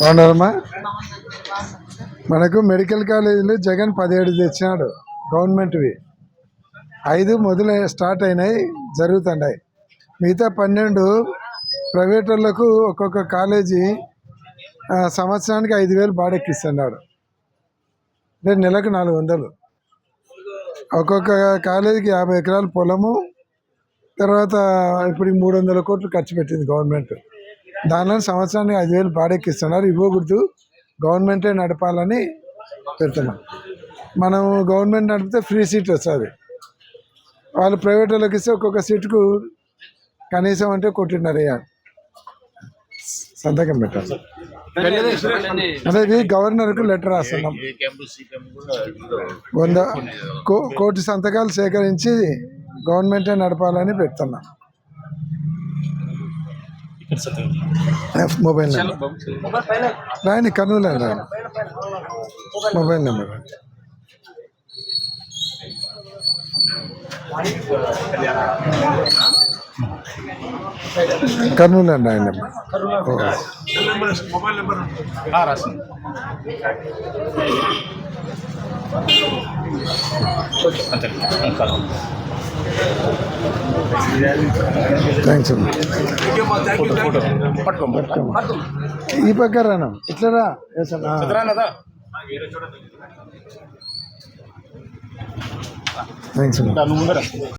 బాగున్నారమ్మా? మనకు మెడికల్ కాలేజీలో జగన్ పదిహేడు తెచ్చినాడు గవర్నమెంట్వి. ఐదు మొదలై స్టార్ట్ అయినాయి జరుగుతున్నాయి. మిగతా పన్నెండు ప్రైవేట్ వాళ్ళకు ఒక్కొక్క కాలేజీ సంవత్సరానికి ఐదు వేలు బాడెక్కిస్తున్నాడు. అంటే నెలకు నాలుగు వందలు. ఒక్కొక్క కాలేజీకి యాభై ఎకరాల పొలము తర్వాత ఇప్పుడు మూడు వందల కోట్లు ఖర్చు పెట్టింది గవర్నమెంట్. దానిలో సంవత్సరానికి ఐదు వేలు బాడెక్కిస్తున్నారు ఇవ్వకూడదు గవర్నమెంటే నడపాలని పెడుతున్నాం. మనం గవర్నమెంట్ నడిపితే ఫ్రీ సీట్ వస్తుంది. వాళ్ళు ప్రైవేట్ వాళ్ళకి ఇస్తే ఒక్కొక్క సీటుకు కనీసం అంటే కొట్టిన్నర సంతకం పెట్టాలి. అదే ఇది గవర్నర్కు లెటర్ రాస్తున్నాం. వంద కో- కోటి సంతకాలు సేకరించి గవర్నమెంటే నడపాలని పెడుతున్నాం. Mobile number. రాయండి కర్నూలు అని రాయండి మొబైల్ నెంబర్. కర్నూలు అని రాయండి. అమ్మా. ఓకే. థ్యాంక్స్ అమ్మా పట్టుకోమ్మా. ఈ పక్క రాను ఇట్లా రా. ఎస్ అన్న. థ్యాంక్స్